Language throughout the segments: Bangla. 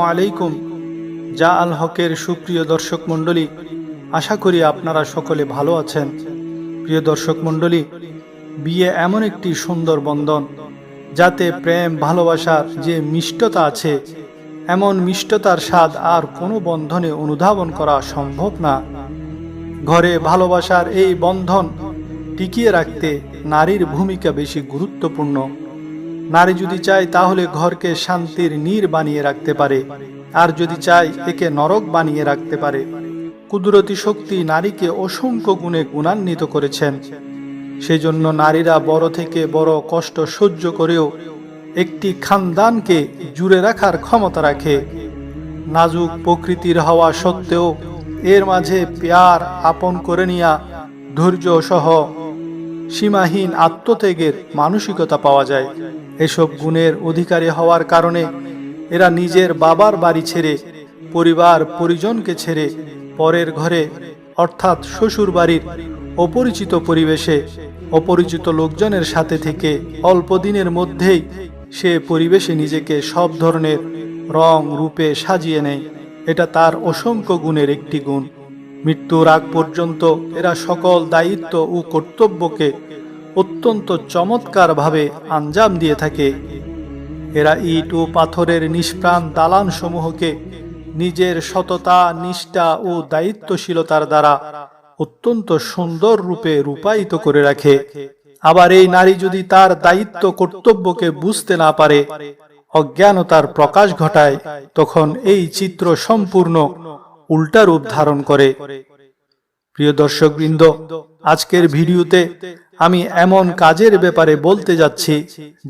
আলাইকুম। যা আল হকের সুপ্রিয় দর্শক মণ্ডলী, আশা করি আপনারা সকলে ভালো আছেন। প্রিয় দর্শক মণ্ডলী, বিয়ে এমন একটি সুন্দর বন্ধন, যাতে প্রেম ভালোবাসার যে মিষ্টতা আছে, এমন মিষ্টতার স্বাদ আর কোনো বন্ধনে অনুধাবন করা সম্ভব না। ঘরে ভালোবাসার এই বন্ধন টিকিয়ে রাখতে নারীর ভূমিকা বেশি গুরুত্বপূর্ণ। নারী যদি চায় তাহলে ঘরকে শান্তির নীর বানিয়ে রাখতে পারে, আর যদি চায় একে নরক বানিয়ে রাখতে পারে। কুদরতি শক্তি নারীকে অসংখ্য গুণে গুণান্বিত করেছেন। সেজন্য নারীরা বড় থেকে বড় কষ্ট সহ্য করেও একটি খানদানকে জুড়ে রাখার ক্ষমতা রাখে। নাজুক প্রকৃতির হওয়া সত্ত্বেও এর মাঝে পেয়ার আপন করে নিয়া ধৈর্য সহ সীমাহীন আত্মত্যাগের মানসিকতা পাওয়া যায়। এসব গুণের অধিকারী হওয়ার কারণে এরা নিজের বাবার বাড়ি ছেড়ে, পরিবার পরিজনকে ছেড়ে, পরের ঘরে, অর্থাৎ শ্বশুর বাড়ির অপরিচিত পরিবেশে, অপরিচিত লোকজনের সাথে থেকে অল্প দিনের মধ্যেই সে পরিবেশে নিজেকে সব ধরনের রং, রূপে সাজিয়ে নেয়। এটা তার অসংখ্য গুণের একটি গুণ। মৃত্যুর আগ পর্যন্ত এরা সকল দায়িত্ব ও কর্তব্যকে অত্যন্ত চমৎকারভাবে আঞ্জাম দিয়ে থাকে। এরা ইট ও পাথরের নিষ্প্রাণ দালান সমূহকে নিজের সততা, নিষ্ঠা ও দায়িত্বশীলতার দ্বারা অত্যন্ত সুন্দর রূপে রূপায়িত করে রাখে। আবার এই নারী যদি তার দায়িত্ব, কর্তব্যকে বুঝতে না পারে, অজ্ঞানতার প্রকাশ ঘটায়, তখন এই চিত্র সম্পূর্ণ উল্টা রূপ ধারণ করে। প্রিয় দর্শকবৃন্দ, আজকের ভিডিওতে আমি এমন কাজের ব্যাপারে বলতে যাচ্ছি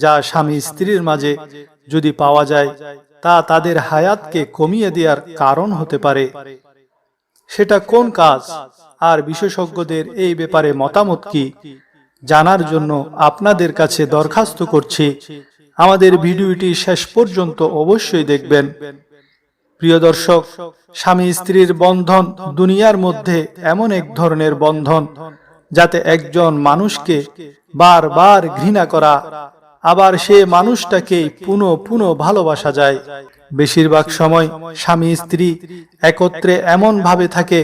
যা স্বামী স্ত্রীর মাঝে যদি পাওয়া যায়, তা তাদের হায়াতকে কমিয়ে দেওয়ার কারণ হতে পারে। সেটা কোন কাজ আর বিশেষজ্ঞদের এই ব্যাপারে মতামত কি, জানার জন্য আপনাদের কাছে দরখাস্ত করছি। আমাদের ভিডিওটি শেষ পর্যন্ত অবশ্যই দেখবেন। প্রিয় দর্শক, স্বামী স্ত্রীর বন্ধন দুনিয়ার মধ্যে এমন এক ধরনের বন্ধন, যাতে একজন মানুষকে বারবার ঘৃণা করা, আবার সে মানুষটাকে পুনঃ পুনঃ ভালোবাসা যায়। বেশিরভাগ সময় স্বামী স্ত্রী একত্রে এমন ভাবে থাকে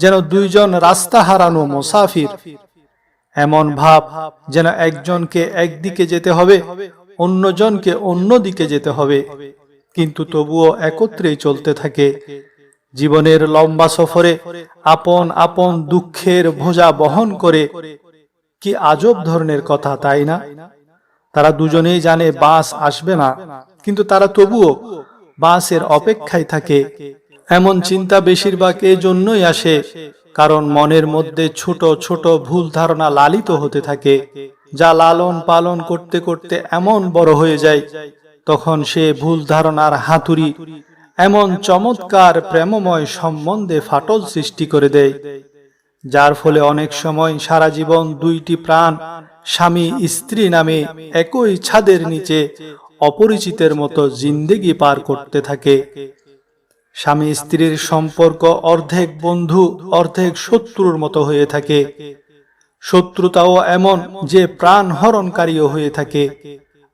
যেন দুইজন রাস্তা হারানো মোসাফির। এমন ভাব যেন একজনকে একদিকে যেতে হবে, অন্যজনকে অন্য দিকে যেতে হবে। কিন্তু তবুও একত্রেই চলতে থাকে। জীবনের লম্বা সফরে আপন আপন দুঃখের ভোজা বহন করে। কি আজব ধরনের কথা, তাই না? তারা দুজনেই জানে বাস আসবে না, কিন্তু তারা তবুও বাসের অপেক্ষায় থাকে। এমন চিন্তা বেশিরভাগ এই জন্যই আসে, কারণ মনের মধ্যে ছোট ছোট ভুল ধারণা লালিত হতে থাকে, যা লালন পালন করতে করতে এমন বড় হয়ে যায় তখন সে ভুল ধারণার হাতুড়ি এমন চমৎকার প্রেমময় সম্বন্ধে ফাটল সৃষ্টি করে দেয়, যার ফলে অনেক সময় সারা জীবন দুইটি প্রাণ, স্বামী স্ত্রী নামে একই ছাদের নিচে অপরিচিতের মতো জিন্দেগি পার করতে থাকে। স্বামী স্ত্রীর সম্পর্ক অর্ধেক বন্ধু, অর্ধেক শত্রুর মতো হয়ে থাকে। শত্রুতাও এমন যে প্রাণ হরণকারীও হয়ে থাকে।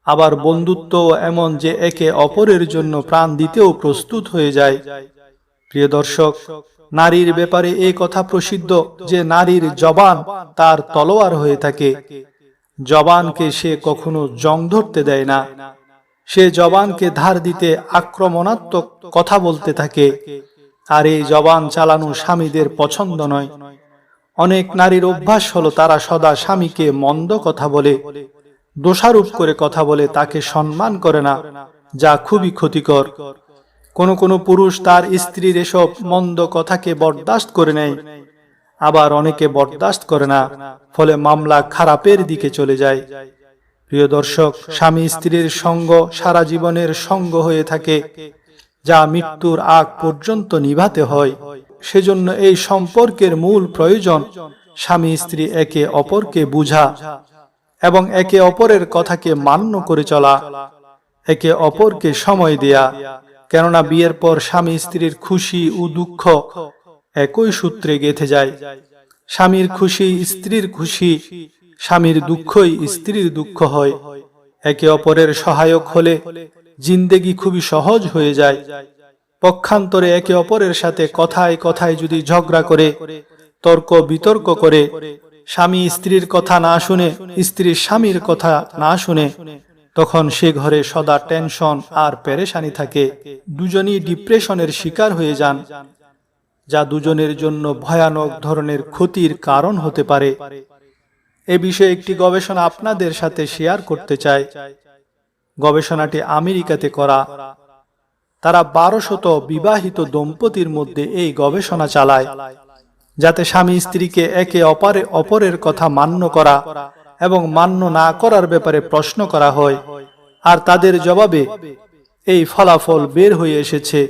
আবার বন্ধুত্ব এমন যে একে অপরের জন্য প্রাণ দিতেও প্রস্তুত হয়ে যায়। প্রিয় দর্শক, নারীর ব্যাপারে এই কথা প্রসিদ্ধ যে নারীর জবান তার তলোয়ার হয়ে থাকে। জবানকে সে কখনো জং ধরতে দেয় না। সে জবানকে ধার দিতে আক্রমণাত্মক কথা বলতে থাকে। আর এই জবান চালানো স্বামীদের পছন্দ নয়। অনেক নারীর অভ্যাস হলো তারা সদা স্বামীকে মন্দ কথা বলে। দোষারোপ করে কথা বলে তাকে সম্মান করে না, যা খুবই ক্ষতিকর। কোন কোন পুরুষ তার স্ত্রীর এসব মন্দ কথাকে বরদাস্ত করে নেয়, আবার অনেকে বরদাস্ত করে না, ফলে মামলা খারাপের দিকে চলে যায়। প্রিয় দর্শক, স্বামী স্ত্রীর সঙ্গ সারা জীবনের সঙ্গ হয়ে থাকে, যা মৃত্যুর আগ পর্যন্ত নিভাতে হয়। সেজন্য এই সম্পর্কের মূল প্রয়োজন স্বামী স্ত্রী একে অপরকে বুঝা। এবং একে অপরের কথাকে মান্য করে চলা, একে অপরকে সময় দেয়া। কেননা বিয়ের পর স্বামী স্ত্রীর খুশি ও দুঃখ একই সূত্রে গেথে যায়। স্বামীর খুশি স্ত্রীর খুশি, স্বামীর দুঃখই স্ত্রীর দুঃখ হয়। একে অপরের সহায়ক হলে জিন্দেগি খুবই সহজ হয়ে যায়। পক্ষান্তরে একে অপরের সাথে কথায় কথায় যদি ঝগড়া করে, তর্ক বিতর্ক করে স্বামী স্ত্রীর কথা না শুনে স্ত্রীর স্বামীর কথা না শুনে, তখন সে ঘরে সদা টেনশন আর পেরেশানি থাকে। দুজনই ডিপ্রেশনের শিকার হয়ে যান, যা দুজনের জন্য ভয়ানক ধরনের ক্ষতির কারণ হতে পারে। এ বিষয়ে একটি গবেষণা আপনাদের সাথে শেয়ার করতে চাই। গবেষণাটি আমেরিকাতে করা। তারা বারো শত বিবাহিত দম্পতির মধ্যে এই গবেষণা চালায়। যাতে স্বামী স্ত্রীকে একে অপরে, অপরের কথা মান্য করা এবং মান্য না করার ব্যাপারে প্রশ্ন করা হয়। আর তাদের জবাবে এই ফলাফল বের হয়ে এসেছে।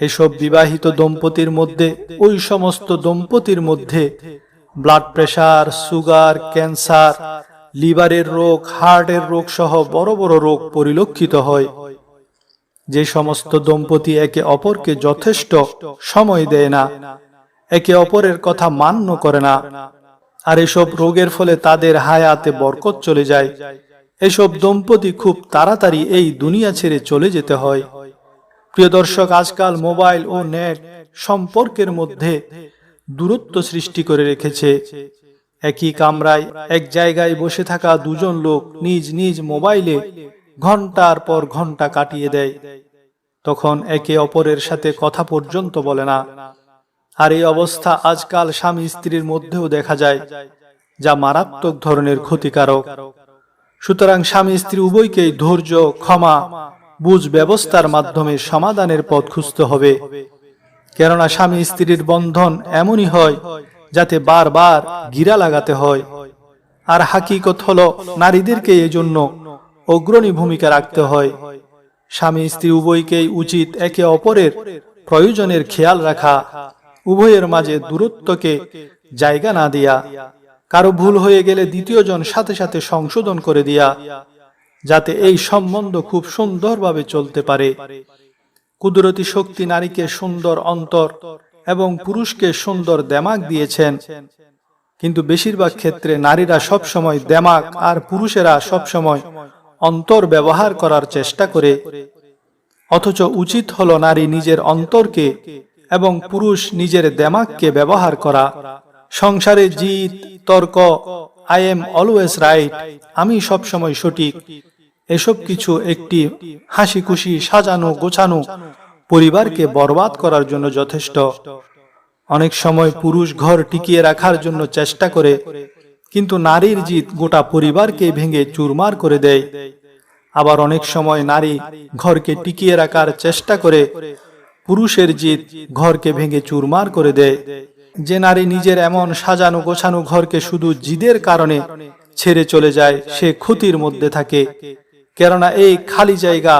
এসব বিবাহিত দম্পতির মধ্যে, ওই সমস্ত দম্পতির মধ্যে ব্লাড প্রেশার সুগার ক্যান্সার লিভারের রোগ হার্টের রোগ সহ বড় বড় রোগ পরিলক্ষিত হয়। যে সমস্ত দম্পতি একে অপরকে যথেষ্ট সময় দেয় না একে অপরের কথা মান্য করে না। আর এসব রোগের ফলে তাদের হায়াতে বরকত চলে যায়। এসব দম্পতি খুব তাড়াতাড়ি এই দুনিয়া ছেড়ে চলে যেতে হয়। প্রিয় দর্শক, আজকাল মোবাইল ও নেট সম্পর্কের মধ্যে দূরত্ব সৃষ্টি করে রেখেছে। একই কামরায় এক জায়গায় বসে থাকা দুজন লোক নিজ নিজ মোবাইলে ঘণ্টার পর ঘণ্টা কাটিয়ে দেয়। তখন একে অপরের সাথে কথা পর্যন্ত বলে না। আর এই অবস্থা আজকাল স্বামী স্ত্রীর মধ্যেও দেখা যায়, যা মারাত্মক ধরনের ক্ষতিকারক। সুতরাং স্বামী স্ত্রী উভয়কেই ধৈর্য, ক্ষমা, বুঝ ব্যবস্থার মাধ্যমে সমাধানের পথ খুঁজতে হবে। কেননা স্বামী স্ত্রীর বন্ধন এমনই হয়, যাতে বারবার গিরা লাগাতে হয়। আর হাকিকত হল, নারীদেরকে এজন্য অগ্রণী ভূমিকা রাখতে হয়। স্বামী স্ত্রী উভয়কেই উচিত একে অপরের প্রয়োজনের খেয়াল রাখা উভয়ের মাঝে দূরত্বকে জায়গা না দিয়া, কারও ভুল হয়ে গেলে দ্বিতীয় জন সাথে সাথে সংশোধন করে দিয়া, যাতে এই সম্বন্ধ খুব সুন্দরভাবে চলতে পারে। কুদরতি শক্তি নারীকে সুন্দর অন্তর এবং পুরুষকে সুন্দর দেমাক দিয়েছেন। কিন্তু বেশিরভাগ ক্ষেত্রে নারীরা সবসময় দেমাক আর পুরুষেরা সবসময় অন্তর ব্যবহার করার চেষ্টা করে। অথচ উচিত হলো নারী নিজের অন্তরকে এবং পুরুষ নিজের দেমাককে ব্যবহার করা। সংসারে জিত তর্ক আই এম অলওয়েজ রাইট আমি সবসময় সঠিক। এসব কিছু একটি হাসি খুশি সাজানো, গোছানো, পরিবারকে বরবাদ করার জন্য যথেষ্ট। অনেক সময় পুরুষ ঘর টিকিয়ে রাখার জন্য চেষ্টা করে, কিন্তু নারীর জিত গোটা পরিবারকে ভেঙে চুরমার করে দেয়। আবার অনেক সময় নারী ঘরকে টিকিয়ে রাখার চেষ্টা করে পুরুষের জিত ঘরকে ভেঙে চুরমার করে দেয়। যে নারী নিজের এমন সাজানো গোছানো ঘরকে শুধু জিদের কারণে ছেড়ে চলে যায়, সে ক্ষতির মধ্যে থাকে। কেননা এই খালি জায়গা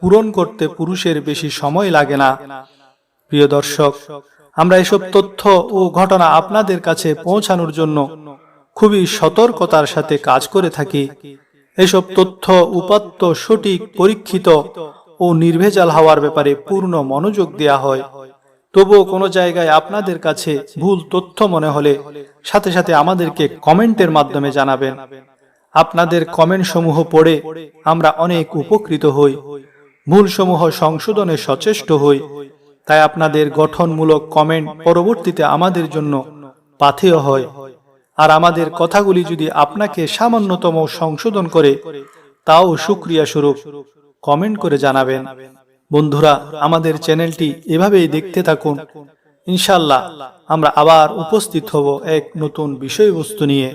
পূরণ করতে পুরুষের বেশি সময় লাগে না। প্রিয় দর্শক, আমরা এসব তথ্য ও ঘটনা আপনাদের কাছে পৌঁছানোর জন্য খুবই সতর্কতার সাথে কাজ করে থাকি। এসব তথ্য উপাত্ত সঠিক পরীক্ষিত ও নির্ভেজাল হওয়ার ব্যাপারে পূর্ণ মনোযোগ দেয়া হয়। তবুও কোনো জায়গায় আপনাদের কাছে ভুল তথ্য মনে হলে সাথে সাথে আমাদেরকে কমেন্টের মাধ্যমে জানাবেন। আপনাদের কমেন্ট সমূহ পড়ে আমরা অনেক উপকৃত হই। ভুলসমূহ সংশোধনে সচেষ্ট হই। তাই আপনাদের গঠনমূলক কমেন্ট পরবর্তীতে আমাদের জন্য পাথেয় হয়। আর আমাদের কথাগুলি যদি আপনাকে সামান্যতম সংশোধন করে, তাও সুক্রিয়া স্বরূপ কমেন্ট করে জানাবেন। বন্ধুরা, আমাদের চ্যানেলটি এভাবেই দেখতে থাকুন। ইনশাল্লাহ আমরা আবার উপস্থিত হব এক নতুন বিষয়বস্তু নিয়ে।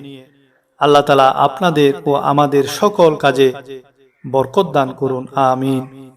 আল্লাহ তালা আপনাদের ও আমাদের সকল কাজে বরকত দান করুন। আমিন।